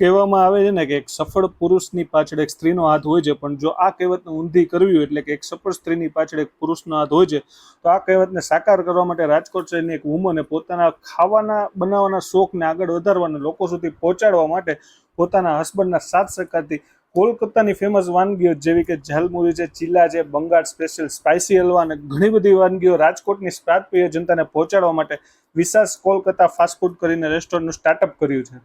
કહેવામાં આવે છે ને કે એક સફળ પુરુષની પાછળ એક સ્ત્રીનો હાથ હોય છે, પણ જો આ કહેવતને ઊંધી કરવી હોય એટલે કે એક સફળ સ્ત્રીની પાછળ એક પુરુષનો હાથ હોય છે, તો આ કહેવતને સાકાર કરવા માટે રાજકોટ શહેરની એક વુમને પોતાના ખાવાના, બનાવવાના શોખને આગળ વધારવાના લોકો સુધી પહોંચાડવા માટે પોતાના હસબન્ડના સાથ સહકારથી કોલકાતાની ફેમસ વાનગીઓ જેવી કે ઝાલમુરી છે, ચીલા છે, બંગાળ સ્પેશિયલ સ્પાઇસી હલવા અને ઘણી બધી વાનગીઓ રાજકોટની સ્વાદપ્રિય જનતાને પહોંચાડવા માટે વિશાસ કોલકાતા ફાસ્ટ ફૂડ કરીને રેસ્ટોરન્ટનું સ્ટાર્ટઅપ કર્યું છે.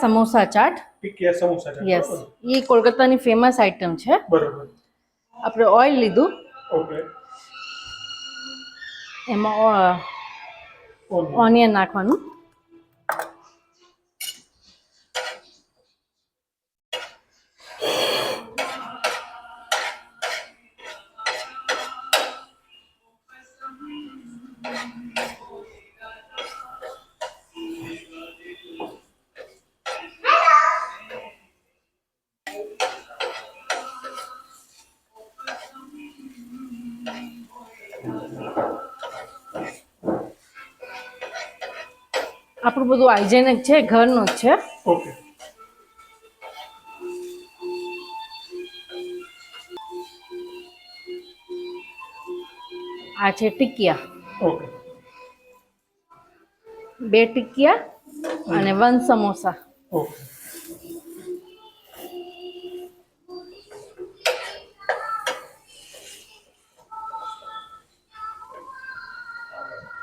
સમોસા ચાટ. ટિકિયા સમોસા ચાટ યસ એ કોલકાતાની ફેમસ આઇટમ છે. બરોબર. આપણે ઓઇલ લીધું. ઓકે. એમાં ઓનિયન નાખવાનું. આપણું બધું હાઇજેનિક છે ઘરનું જ છે. ઓકે. આ છે ટિકિયા. ઓકે. બે ટિકિયા અને વન સમોસા. ઓકે.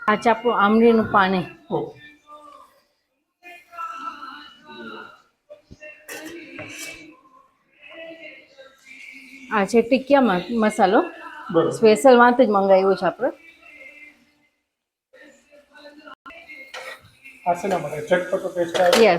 આ છે આપણું આમલીનું પાણી. આ છે ટિકિયા મસાલો. સ્પેશિયલ વાત જ મંગાવ્યું છે આપણે. આ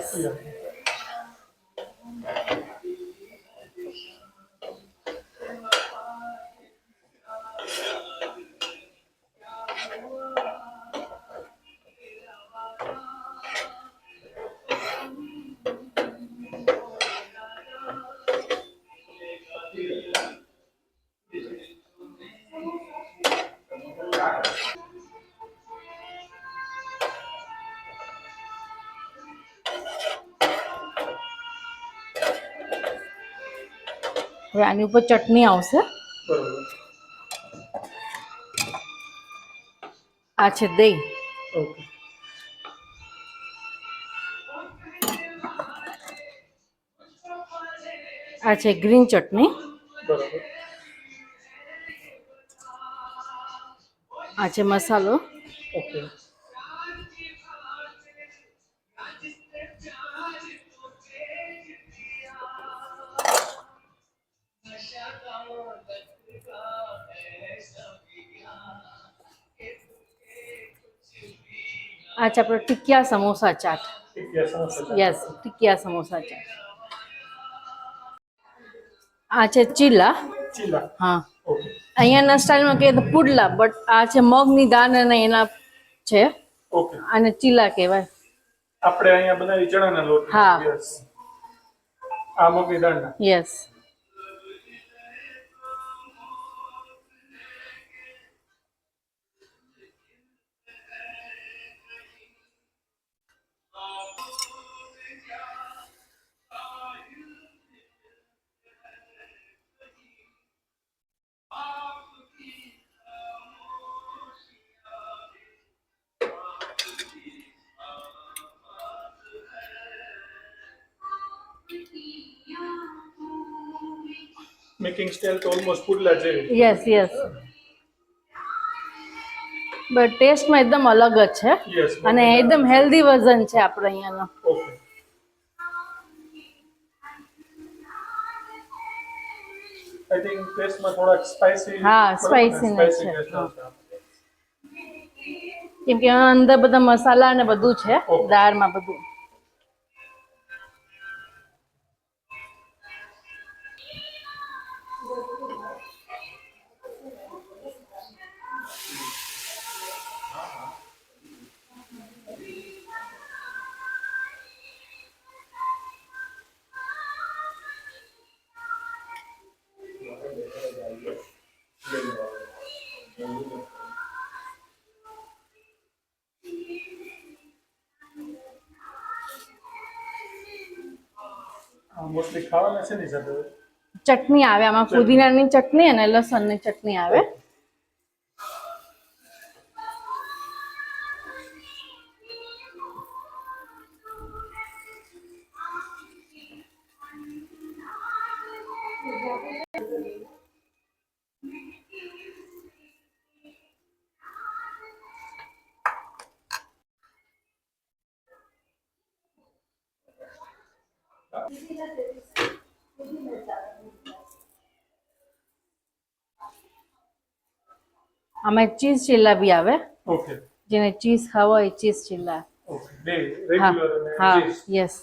હવે આની ઉપર ચટણી આવશે. આ છે દહીં. ઓકે. આ છે ગ્રીન ચટણી. આ છે મસાલો. ઓકે. આ છે આપણો ટિકિયા સમોસા ચાટ યસ ટિકિયા સમોસા ચાટ આ છે ચીલા ચીલા હા ઓકે અહીંયાના સ્ટાઇલમાં કહીએ તો પુડલા બટ આ છે મગની દાળ અને એના છે। અને ચીલા કહેવાય। આપણે અહીંયા બનાવી ચણાના લોટ. હા. આ મગની દાળના. યસ મેકિંગ સ્ટાઇલ તો ઓલમોસ્ટ પુડલા જેવી યસ યસ બટ ટેસ્ટમાં એકદમ અલગ જ છે. અને એકદમ હેલ્ધી વર્ઝન છે આપણે અહીંયાનો. આઈ થિંક ટેસ્ટમાં થોડાક હા, spicy છે. હા. કેમ કે અંદર બધા મસાલા ને બધું છે. દાળમાં બધું. મોસ્ટલી ખાવાના છે ને સાથે? ચટણી આવે આમાં ફુદીનાની ચટણી અને લસણની ચટણી આવે. આમાં ચીઝ ચીલા બી આવે. ઓકે જેને ચીઝ ખાવો હોય ચીઝ ચીલા ઓકે બે રેગ્યુલર અને હા યસ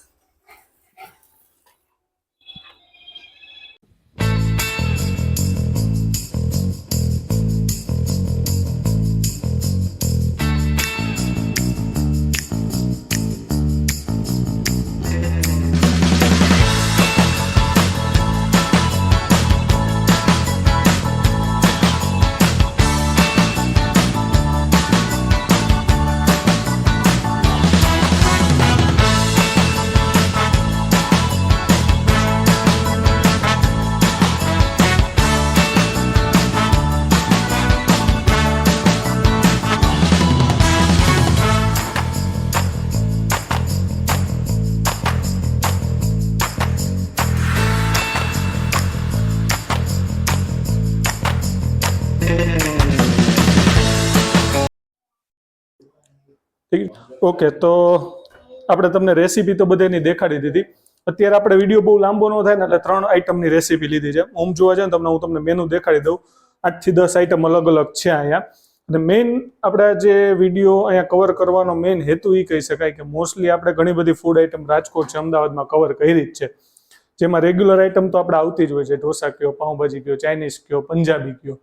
ઓકે, તો આપણે તમને રેસીપી તો બધાની દેખાડી દીધી. અત્યારે આપણે વીડિયો બહુ લાંબો ન થાય ને, એટલે ત્રણ આઈટમની રેસીપી લીધી છે. ઓમ જોવા જાય ને, તમને હું તમને મેનુ દેખાડી દઉં. આઠથી દસ આઈટમ અલગ અલગ છે અહીંયા. અને મેઇન આપણા જે વીડિયો અહીંયા કવર કરવાનો મેઇન હેતુ એ કહી શકાય કે મોસ્ટલી આપણે ઘણી બધી ફૂડ આઈટમ રાજકોટ છે, અમદાવાદમાં કવર કરી જ છે. જેમાં રેગ્યુલર આઈટમ તો આપણે આવતી જ હોય છે. ઢોસા કયો, પાઉંભાજી કયો ચાઇનીઝ કયો, પંજાબી કયો.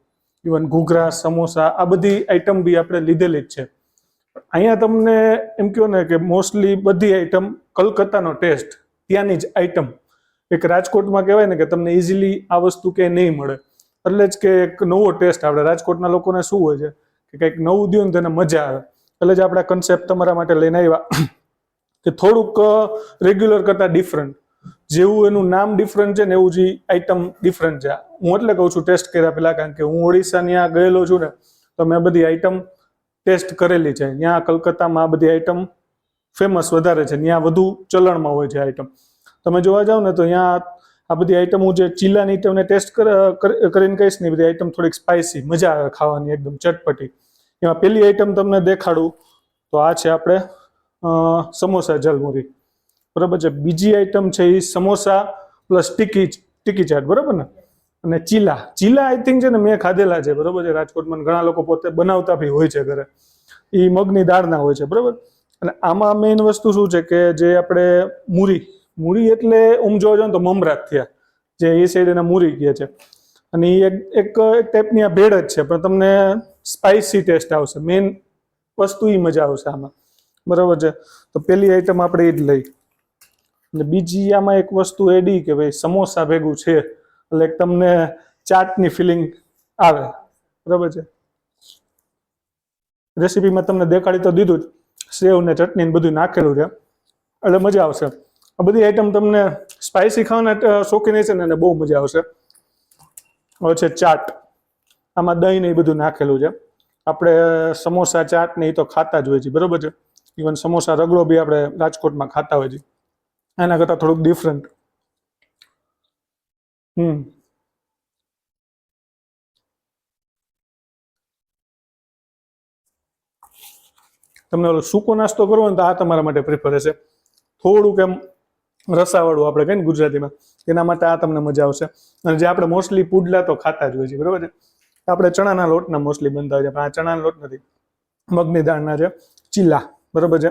ઇવન ઘૂઘરા, સમોસા, આ બધી આઈટમ બી આપણે લીધેલી જ છે. અહીંયા તમને એમ કહો ને કે મોસ્ટલી બધી આઈટમ કલકત્તાનો ટેસ્ટ ત્યાંની જ આઈટમ એક રાજકોટમાં કહેવાય ને કે તમને ઇઝીલી આ વસ્તુ કે નહીં મળે. એટલે જ કે એક નવો ટેસ્ટ આપણે રાજકોટના લોકોને શું હોય છે? કે કંઈક નવું દઉં ને તેને મજા આવે. એટલે જ આપણે કન્સેપ્ટ તમારા માટે લઈને આવ્યા. કે થોડુંક રેગ્યુલર કરતાં ડિફરન્ટ જેવું એનું નામ ડિફરન્ટ છે ને એવું જ આઈટમ ડિફરન્ટ છે. હું એટલે કહું છું ટેસ્ટ કર્યા પહેલાં કારણ કે હું ઓડિશા ત્યાં ગયેલો છું ને, તો મેં બધી આઈટમ ટેસ્ટ કરેલી છે. ત્યાં કલકત્તામાં આ બધી આઈટમ ફેમસ વધારે છે. ત્યાં વધુ ચલણમાં હોય છે આઈટમ તમે જોવા જાવ ને તો ત્યાં આ બધી આઈટમ હું જે ચીલાની તમને ટેસ્ટ કરીને કહીશ ને બધી આઈટમ થોડીક સ્પાઇસી મજા આવે ખાવાની એકદમ ચટપટી. એમાં પેલી આઈટમ તમને દેખાડું. તો આ છે આપણે સમોસા જલમુરી બરાબર છે? બીજી આઈટમ છે એ સમોસા પ્લસ ટીકી ટીકી ચાટ, બરાબર ને? અને ચીલા. ચીલા આઈ થિંક છે ને મેં ખાધેલા છે, બરાબર છે? રાજકોટમાં ઘણા લોકો પોતે બનાવતા બી હોય છે ઘરે. એ મગની દાળના હોય છે, બરાબર? અને આમાં મેઇન વસ્તુ શું છે કે જે આપણે મૂરી મૂરી એટલે ઉમ જોવા ને તો મમરાત થયા, જે એ સાઈડ એના મૂરી કહે છે. અને એ એક એક એક ટાઈપની આ ભેળ જ છે, પણ તમને સ્પાઇસી ટેસ્ટ આવશે. મેઇન વસ્તુ એ મજા આવશે આમાં. બરાબર છે? તો પેલી આઈટમ આપણે એ જ લઈ. અને બીજી આમાં એક વસ્તુ એડી કે ભાઈ સમોસા ભેગું છે. એટલે તમને ચાટની ફિલિંગ આવે. બરાબર છે? રેસીપીમાં તમને દેખાડી તો દીધું જ. સેવ ને ચટણી ને બધું નાખેલું છે. એટલે મજા આવશે. આ બધી આઈટમ તમને સ્પાઇસી ખાવાના શોખીન છે ને એને બહુ મજા આવશે. હવે છે ચાટ. આમાં દહીં ને એ બધું નાખેલું છે. આપણે સમોસા, ચાટ ને એ તો ખાતા જ હોય છે બરોબર છે? ઇવન સમોસા રગડો બી આપણે રાજકોટમાં ખાતા હોય છે એના કરતાં થોડુંક ડિફરન્ટ હમ. તમને ઓલો સૂકો નાસ્તો કરવો ને તો આ તમારા માટે પ્રિફર હશે. થોડુંક એમ રસાવાળું આપણે કહીએ ને ગુજરાતીમાં. એના માટે આ તમને મજા આવશે. અને જે આપણે મોસ્ટલી પુડલા તો ખાતા જ હોય છે, બરોબર છે? આપણે ચણાના લોટના મોસ્ટલી બનતા હોય છે, પણ આ ચણાના લોટ નથી. મગની દાળના છે, ચીલા, બરોબર છે?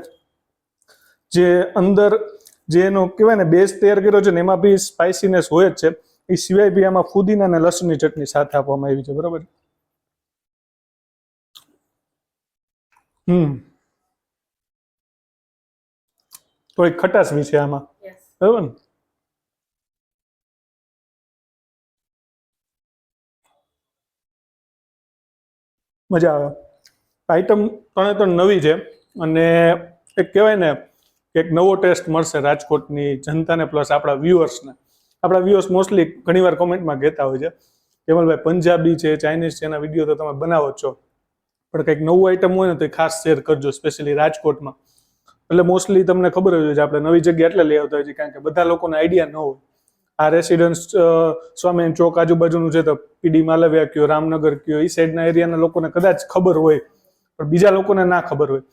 જે અંદર જે એનો કહેવાય ને બેઝ તૈયાર કર્યો છે ને એમાં બી સ્પાઇસીનેસ હોય જ છે. એ સિવાય બી આમાં ફુદીના અને લસણની ચટણી સાથે આપવામાં આવી છે. બરાબર? હમ. થોડીક ખટાશ બી છે આમાં. બરાબર ને? મજા આવે. આઈટમ ત્રણે ત્રણ નવી છે. અને એક કહેવાય ને કે એક નવો ટેસ્ટ મળશે રાજકોટની જનતાને પ્લસ આપણા વ્યુઅર્સને આપણા વ્યુઅર્સ મોસ્ટલી ઘણીવાર કોમેન્ટમાં કહેતા હોય છે, કેમલભાઈ, પંજાબી છે ચાઇનીઝ છે, એના વીડિયો તો તમે બનાવો છો. પણ કંઈક નવું આઈટમ હોય ને તો એ ખાસ શેર કરજો સ્પેશિયલી રાજકોટમાં. એટલે મોસ્ટલી તમને ખબર હોય છે, આપણે નવી જગ્યા એટલે લઈ આવતા હોય છે, કારણ કે બધા લોકોને આઈડિયા ન હોય. આ રેસિડન્સ સ્વામી ચોક આજુબાજુનું છે, તો પીડી માલવ્યા કયો, રામનગર કયો એ સાઈડના એરિયાના લોકોને કદાચ ખબર હોય, પણ બીજા લોકોને ના ખબર હોય.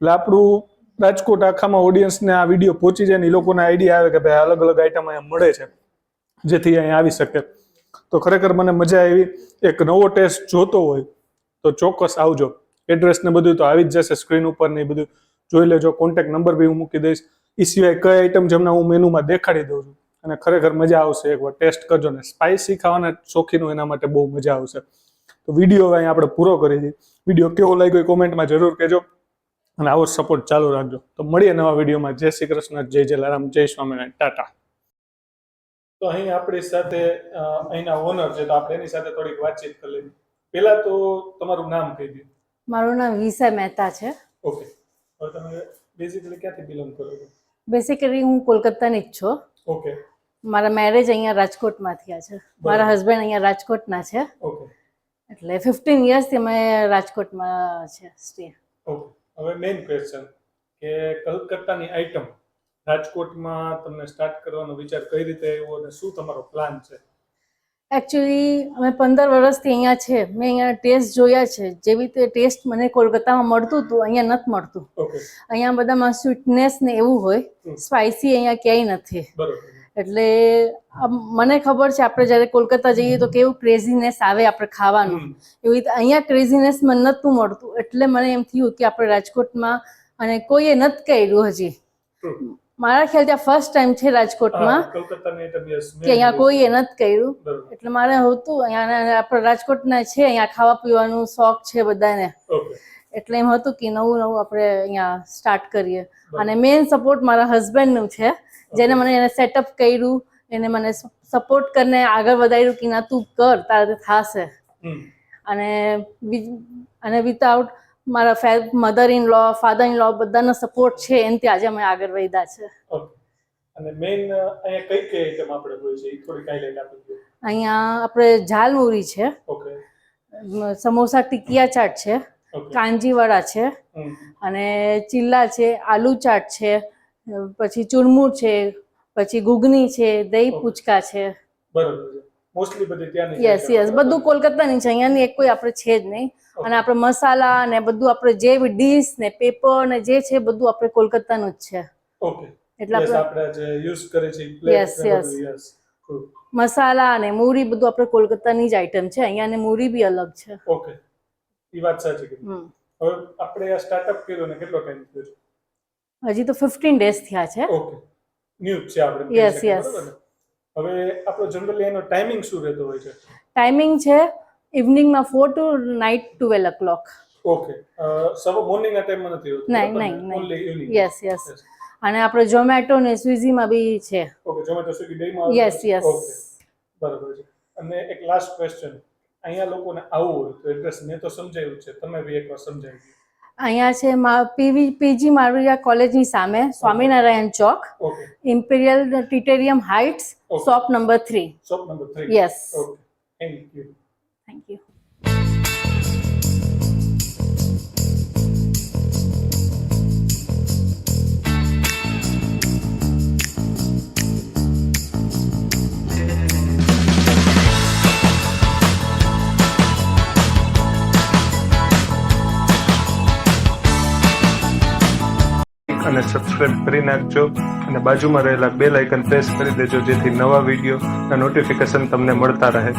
એટલે આપણું રાજકોટ આખામાં ઓડિયન્સને આ વીડિયો પહોંચી જાય ને એ લોકોને આઈડિયા આવે કે ભાઈ અલગ અલગ આઈટમ અહીંયા મળે છે, જેથી અહીંયા આવી શકે. તો ખરેખર મને મજા આવી. એક નવો ટેસ્ટ જોતો હોય તો ચોક્કસ આવજો. એડ્રેસ ને બધું તો આવી જ જશે સ્ક્રીન ઉપર ને એ બધું. જોઈ લેજો કોન્ટેક્ટ નંબર બી હું મૂકી દઈશ. એ સિવાય કઈ આઈટમ જેમને હું મેનુમાં દેખાડી દઉં છું. અને ખરેખર મજા આવશે એકવાર ટેસ્ટ કરજો ને. સ્પાઇસી ખાવાના શોખીનો એના માટે બહુ મજા આવશે. તો વીડિયો અહીંયા આપણે પૂરો કરી દઈએ. વીડિયો કેવો લાગ્યો કોમેન્ટમાં જરૂર કહેજો. અને આવો સપોર્ટ ચાલુ રાખજો. તો મળીએ નવા વિડીયોમાં. જય શ્રી કૃષ્ણ જય જલારામ જય સ્વામિનારાયણ. ટાટા. તો અહીં આપણી સાથે અહીંના ઓનર છે તો આપણે એની સાથે થોડીક વાતચીત કરી લઈએ. પહેલા તો તમારું નામ કહી દો. મારું નામ વિસા મહેતા છે. ઓકે હવે તમે બેઝિકલી ક્યાંથી બિલોંગ કરો છો? બેસિકલી હું કોલકાતાની જ છું. ઓકે મારા મેરેજ અહીંયા રાજકોટમાં થયા છે. મારા હસબન્ડ અહીંયા રાજકોટના છે. ઓકે એટલે ફિફ્ટીન યર્સથી અમે રાજકોટમાં છે સ્ટે ઓકે હવે મેઇન ક્વેશ્ચન કે કલકત્તાની આઈટમ રાજકોટમાં તમને સ્ટાર્ટ કરવાનો વિચાર કઈ રીતે આવ્યો અને શું તમારો પ્લાન છે? એકચ્યુઅલી અમે પંદર વર્ષથી અહીંયા છે. મેં અહીંયા ટેસ્ટ જોયા છે. જેવી રીતે ટેસ્ટ મને કોલકાતામાં મળતું હતું અહીંયા નથી મળતું. અહીંયા બધામાં સ્વીટનેસ ને એવું હોય. સ્પાઇસી અહીંયા ક્યાંય નથી. બરોબર. એટલે મને ખબર છે આપણે જ્યારે કોલકાતા જઈએ તો કેવું ક્રેઝીનેસ આવે આપણે ખાવાનું. એવી રીતે અહીંયા ક્રેઝીનેસ મને નહોતું મળતું. એટલે મને એમ થયું કે આપણે રાજકોટમાં અને કોઈએ નથી કર્યું હજી. મારા ખ્યાલથી આ ફર્સ્ટ ટાઈમ છે રાજકોટમાં કે અહીંયા કોઈએ નથી કર્યું. એટલે મારે હતું અહીંયા આપણે રાજકોટના છે અહીંયા ખાવા પીવાનું શોખ છે બધાને. એટલે એમ હતું કે નવું નવું આપણે અહીંયા સ્ટાર્ટ કરીએ. અને મેઇન સપોર્ટ મારા હસબન્ડનું છે. જેને મને એને સેટઅપ કર્યું એને મને સપોર્ટ કરીને આગળ વધાર્યું કે ના તું કર તારે થશે. અને અને વિથઆઉટ મારા mother in law father in law બધાનો સપોર્ટ છે એનાથી આજે અમે આગળ વધ્યા છે. અને મેઇન અહીંયા કઈ કઈ આઈટમ આપણે હોય છે? એ થોડીક હાઇલાઇટ આપી અહીંયા આપણે ઝાલમુરી છે. ઓકે સમોસા ટિકિયા ચાટ છે. ઓકે કાંજીવડા છે. અને ચિલ્લા છે આલુ ચાટ છે. પછી ચૂરમુર છે પછી ઘૂઘની છે દહીં પૂચકા છે. મોસ્ટલી બધી ત્યાંની યસ યસ બધું કોલકાતાની છે. અહીંયાની એક કોઈ આપણે છે જ નહીં. અને આપણે મસાલા ને બધું આપણે જે ડીશ ને પેપર ને જે છે બધું આપણે કોલકાતાનું જ છે. ઓકે. એટલે આપણે જે યુઝ કરે છે yes. યસ મસાલા અને મૂરી બધું આપણે કોલકાતાની જ આઈટમ છે. અહીંયાની મૂરી બી અલગ છે. ઓકે. એ વાત સાચી હવે આપણે આ સ્ટાર્ટઅપ કર્યું ને કેટલો ટાઈમ થયો હજી તો ફિફ્ટીન ડેઝ થયા છે. ઓકે ન્યૂ છે આપણે યસ ને? હવે આપણો જનરલી એનો ટાઈમિંગ શું રહેતો હોય છે? ટાઈમિંગ છે ઇવનિંગમાં four to night twelve o'clock okay સવાર મોર્નિંગ ના ટાઈમમાં નથી હોતું નહીં, નહીં, નહીં. યસ યસ અને આપણે ઝોમેટો ને સ્વિઝીમાં બી છે. ઓકે ઝોમેટો સ્વિગી બેમાં યસ આવે? યસ ઓકે બરાબર છે. અને એક લાસ્ટ ક્વેશ્ચન અહીંયા લોકોને આવવું હોય તો એડ્રેસ મેં તો સમજાવ્યું છે. તમે બી એકવાર સમજાવી અહીંયા છે પીવી પીજી મારવિયા કોલેજની સામે Swaminarayan Chowk. Imperial ટીટેરિયમ Heights. Shop number three. Shop number three. Yes thank you thank you કરી નાખજો અને બાજુમાં રહેલા બેલ આઇકન પ્રેસ કરી દેજો જેથી નવા વિડીયોના નોટિફિકેશન તમને મળતા રહે.